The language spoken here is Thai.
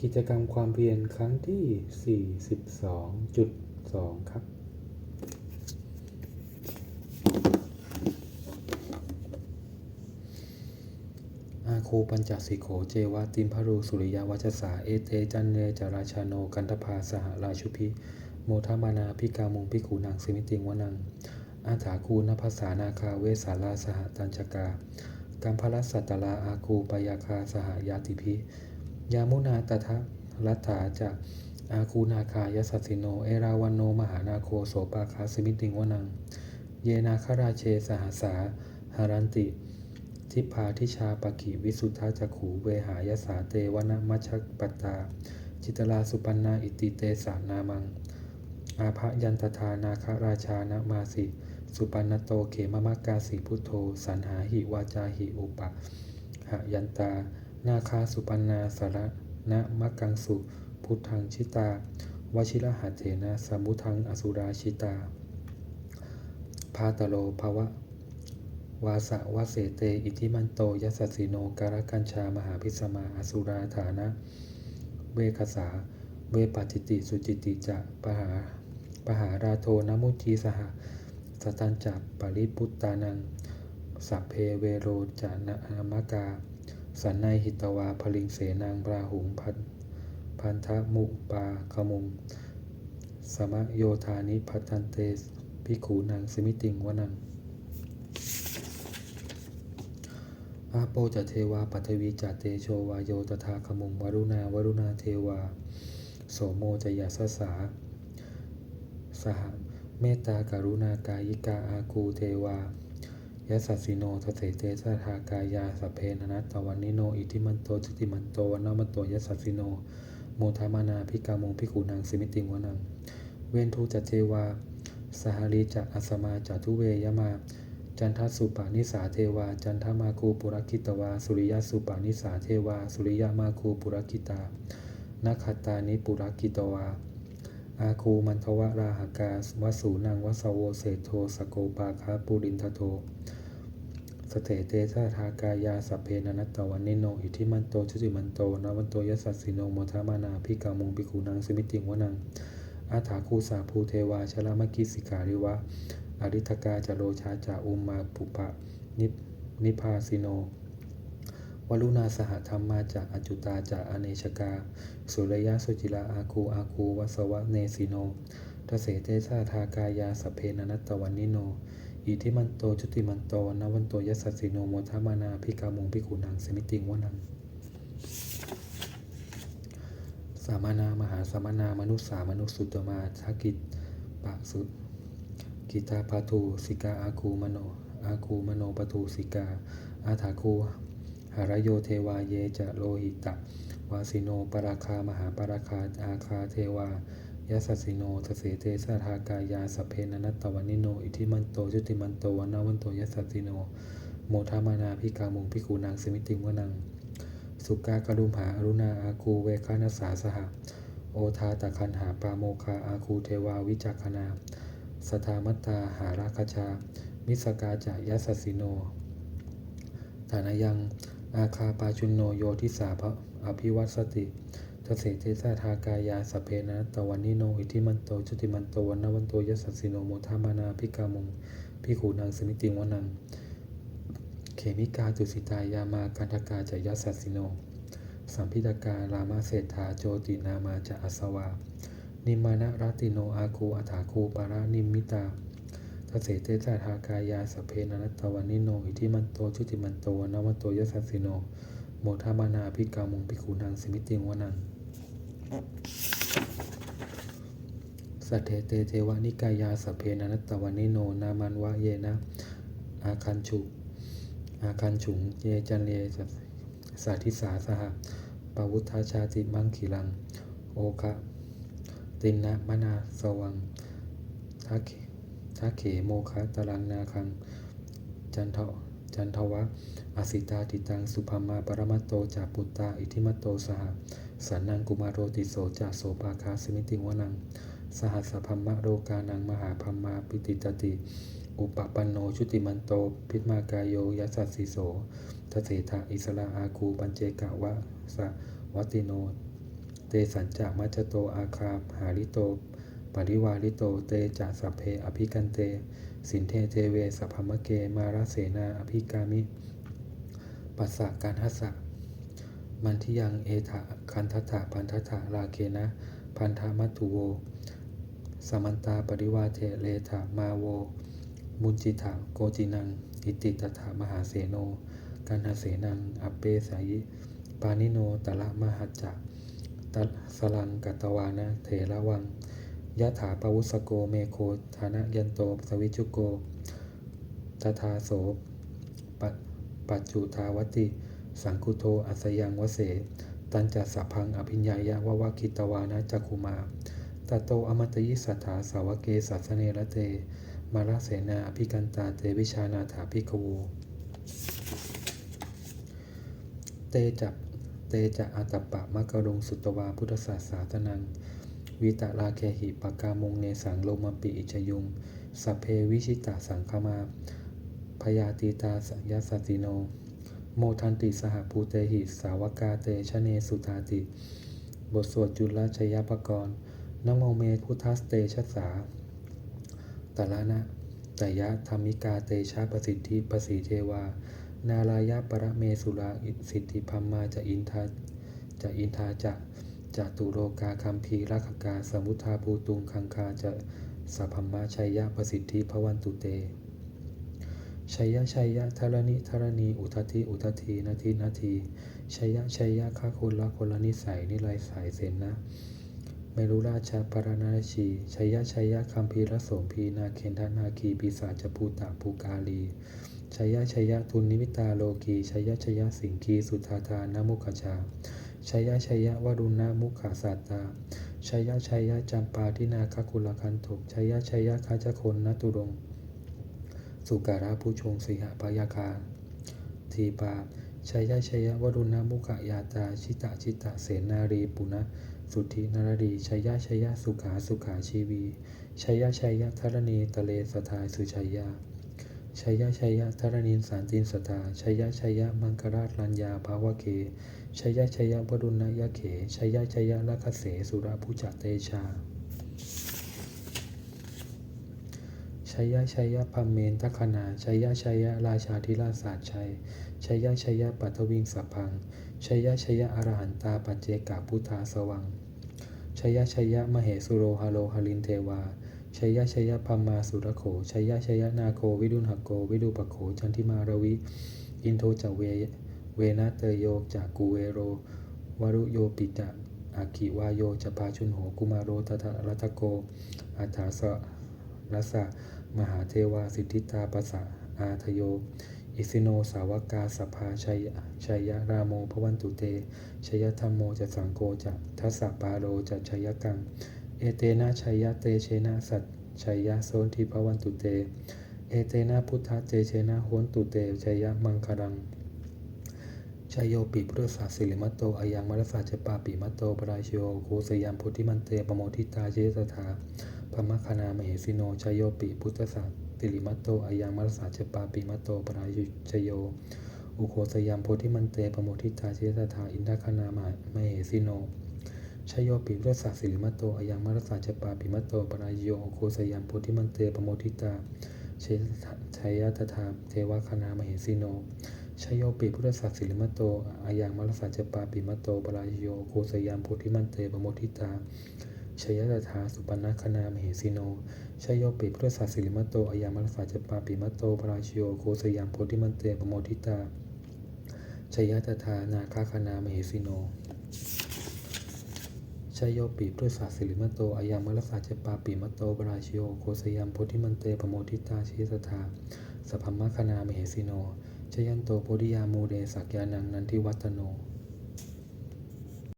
กิจกรรมความเพียรครั้งที่ 42.2 ครับ อาคูปัญจสิโขเจวาติมพรูสุริยวัชสา เอเตจันเนจราชาโนกันตภาสหราชุพิ โมทามานาพิกามุงพิขูนางสิมิติงวนัง อาถาคูนภาษานาคาเวสาลาสหตัญชกากัมพลัสสัตตลาอาคูปยาคาสหยาติพิ ยามุนาตถะรัตถาจะอาคูนาคายสัสสิโน เอราวันโน มหานาโคโสปาคาสมิติงวนัง เยนาคราเชสหสาหารันติ ทิพาทิชาปกิวิสุทธาจักขูเวหายสาเตวนามัชปตา จิตลาสุปันนาอิติเตสานามัง อาภยันตทานาคราชานมาสิ สุปันนโตเขมมากาสิพุทโธ สันหาหิวาจาหิอุปะหะยันตา นาคาสุปันนาสาระนะมักกังสุพุทธังชิตาวชิระหัตเถนะสมุทังอสุราชิตา พาตโลภวะ วาสะวะเสเต อิทิมันโตยัสสสิโนการกัญชามหาพิสมาอสุราฐานะ เวคสา เวปัจจิติสุจิติจะปหาปหาราโทนมุจีสหสตันจับปริพุตตานัง สัพเพเวโรจานามกา สันในหิตวาพลิงเสนางปราหุงพันพันธมุปาขมุง สมะโยธานิพัตันเตพิขูนางสมิติงวนังอาโปจะเทวาปัทวีจะเตโชวาโยตถาคมุงวรุณาวรุณาเทวา โสโมจะยาสสา สหเมตตาการุณากายิกาอาคูเทวา ยัสสสิโนทเสเตสะทากายาสเพนนัตตวันนิโน อิทิมันโตจุติมันโตวันนมันโตยัสสสิโนโมทามานาพิกามงพิกูนางสิมิติงวนัง เวนทูจัตเทวา สหริจะอัสมาจัตุเวยมา จันทสุปานิสาเทวา จันทมาคูปุรคิตวา สุริยสุปานิสาเทวา สุริยมาคูปุรคิตานาคตานิปุรคิตวา อาคูมันทวราหกาวสูนังวสโวเศโทสโกปาคาปุรินทโท สเตเตสะทากายาสัพเพนนัตตวันนิโน อิทิมันโตชุติมันโตนวันโตยสัสสิโนโมทามานาพิกามุงพิคูนางสมิติงวนังอาถาคูสาภูเทวาชลามกิสิการิวะ อริทกาจโรชาจาอุมมาปุปะนิพนิพาสิโนวลุณาสหธรรมมาจากอจุตาจากอเนชกา สุรยะสุจิลาอาคูอาคูวสวะเนสิโนทเสเตชาทากายาสพเพนนัตตวันนิโน อิทิมันโตจุติมันโตนวันโตยัสสิโนโมทามานาพิกามงพิกุนังสมิติงวนังสามานามหาสามานามนุษสามนุษสุตตมาทักิตปะสุดกิตาปาทูสิกาอาคูมโนอาคูมโนปทูสิกา อาถาคูหารโยเทวาเยจะโลหิตะวาสิโนปราคามหาปราคาอาคาเทวา ยัสสสิโนทเสเตสะทากายาสเพนนัตตวันิโน อิทิมันโตจุติมันโตวันนาวันโตยัสสสิโน โมทามานาพิกามุงพิกูนางสมิติงวนัง สุกากรุมหาอรุณาอาคูเวคานาสาสหโอทาตะคันหาปาโมคาอาคูเทวาวิจักนาสทามัตตาหาราคชา มิสกาจายัสสสิโนฐานายัง อาคาปาจุนโนโยทิสาภอภิวัตสติ ทเสเตสะทากายาสเพนะตวันนิโนอิทิมันโตจุติมันโตวันนวันโตยัสสสิโนโมทามานาพิกามงพิขูนางสมิติงวนังเขมิกาตุสิตายามากันทกาจายัสสสิโน สัมพิตการามาเศรษฐาโจตินามาจะอสวา นิมานะรติโนอาคูอัฐาคูปารานิมิตาทเสเตสะทากายาสเพนนัตตวันนิโนอิทิมันโตชุติมันโตวันนวันโตยัสสสิโนโมทามานาพิกามงพิคูนางสมิติงวนัง สัทเทเตเทวานิกายาสเพนนัตตวันิโนนามันวะเยนะ อาคันฉุอาคันฉุงเยจันเลสาธิสาสหปวุทาชาติมังคิลัง โอคะตินะมนาสวังทักเขทักเขโมคะตรังนาคัง จันเท จันทวะ อสิตาติตัง สุภามาปรมัตโตจาปุตตา อิทิมัตโตสหสันนังกุมารโรติโสจาโสปาคาสมิติวนัง สหัสพัมมะโรกานังมหาพัมมาปิติตติ อุปปันโนชุติมันโต พิมากายโยยัสสิโสทเสถาอิสระอาคูปัญเจกะวะสะวัติโน เตสัญจามัจจโตอาคาหาริโต ปริวาริโตเตจะสัพเพอภิกันเต สินเทเทเวสัพพมเกมาราเสนาอภิกามิ ปัสสะการหัสสะมันทิยังเอถะคันทัตถะพันทัตถะลาเคนะ พันธมัตุโว สมันตาปริวาเทเลถะมาโว มุนจิถะโกจินัง อิติตถามหาเสโนกันหาเสนังอัปเปสายิปานิโนตละมหัจจะตัสลังกัตวานะเถระวัง ยะถาปวุสโกเมโคธานะยันโตสวิจุโกตถาโสปปัจจุทาวติ สังคุโทอัสยังวเส ตันจัสพังอภิญญายะวะวะคิตวานะจักุมาตโตอมตยิสัทธาสาวเกสัสเนระเต มาราเสนาอภิกันตาเตวิชานาถาภิกขวูเตจับเตจะอาตปะมะกะรงสุตวาพุทธศาสาตนัง วิตาลาเคหิปกามงเนสังโลมปิอิจยุงสัพเพวิชิตาสังคมาพยาตีตาสัญญาสติโน โมทันติสหภูเตหิสาวกาเตชะเนสุตาติ บทสวดจุลชยปกรณ์นโมเมพุทธัสเตชะสาตละนะตยะธรรมิกาเตชะประสิทธิประสีเทวา นาลายะปรเมสุราอิสิทธิพัมมาจะอินทาจะอินทาจะ จตุโรกาคัมพีรักกาสมุทาภูตุงคังคาจะสัพพมมาชัยยะประสิทธิพวันตุเตชัยยะชัยยะธรณิธรณีอุทธิอุทธินาทีนาทีชัยยะชัยยะข้าคนละคนละนิสัยนิไรสายเสนนะเมรุราชาปรณาชีชัยยะชัยยะคัมภีรสมพีนาเคนทนาคีปีศาจภูตาภูกาลีชัยยะชัยยะทุนนิมิตาโลกีชัยยะชัยยะสิงคีสุธาธานมุขชา ชัยยะชัยยะวรุณามุขาสัตตาชัยยะชัยยะจำปาทินาคกุลคันตุชัยยะชัยยะคาจคนนตุรง สุการะผู้ชงสีหปายาคาทีปาชัยยะชัยยะวรุณมุขยาตาชิตะชิตะเสนารีปุณะสุทธินารดีชัยยะชัยยะสุขาสุขาชีวีชัยยะชัยยะธรณีตะเลสทายสุชัยยะ ชัยยะชัยยะธรณีสารตินสตาชัยยะชัยยะมังคราชลัญญาภาวะเคชัยยะชัยยะวรุณยะเขชัยยะชัยยะลัคเสสุราภูจักเตชาชัยยะชัยยะพัมเมนทัคคณาชัยยะชัยยะราชาธิราชศาสตร์ชัยชัยยะชัยยะปัทวิงสัพพังชัยยะชัยยะอรหันตาปัจเจกาพุทธาสวังชัยยะชัยยะมเหสุโรหะโลหลินเทวา ชัยยะชัยยะพัมมาสุรโขชัยยะชัยยะนาโควิดุลหโก วิดุปโขจันทิมารวิอินโทจเวเวนะเตโยจากกูเวโรวรุโยปิจาอาคิวาโยจะพาชุนโหกุมารโรตถะรัตโกอัฏฐาสะรัสสะมหาเทวาสิทธิตาปัสสะอาทโย อิสิโนสาวกาสภาชัยชัยยะรามโมพวันตุเตชัยธรรมโมจะสังโกจะทัสสะปาโลจะชัยกัง เอเตนะชัยยะเตเชนะสัตชัยยะโซนทิพวันตุเต เอเตนะพุทธเจเชนะโหนตุเตชัยยะมังคลังชัยโยปิพุทธศาสิริมัตโตอายังมรสาจปาปิมัตโตปราชโยโคสยามพุทธิมันเตปโมทิตาเจสถาพมคณามเหสิโนชยโยปิพุทธศาสติลิมัตโตอายังมัสสาเจปาปิมัตโตปรายุชโยอุโคสยามโพธิมันเตปโมทิตาเจสถาอินทคณามามเหสิโน ชโยปิพุทธศาสสิลิมัตโตอายังมัสสาเจปาปิมัตโตปรายโยโคสยามโพธิมันเตปโมทิตาเชชัยตถาเทวคณามเหสิโนชโยปิพุทธศาสสิลิมัตโตอายังมัสสาเจปาปิมัตโตปรายโยโคสยามโพธิมันเตปโมทิตาชยตถาสุปนัคณามเหสิโนชโยปิพุทธศาสสิลิมัตโตอายามัสสจปาปิมัตโตปราชิโยโคสยามโพธิมันเตปโมทิตาชยตถานาคาคณามเหสิโน ชยโยปีบด้วยศาสสิลิมโตอายามรสสาจปาปีมโตบราชโยโคสยามโพธิมันเตปโมทิตาชีสถาสัพพมคณามเหสิโนชยันโตโพธิยามูเดสักยานังนันทิวัตโน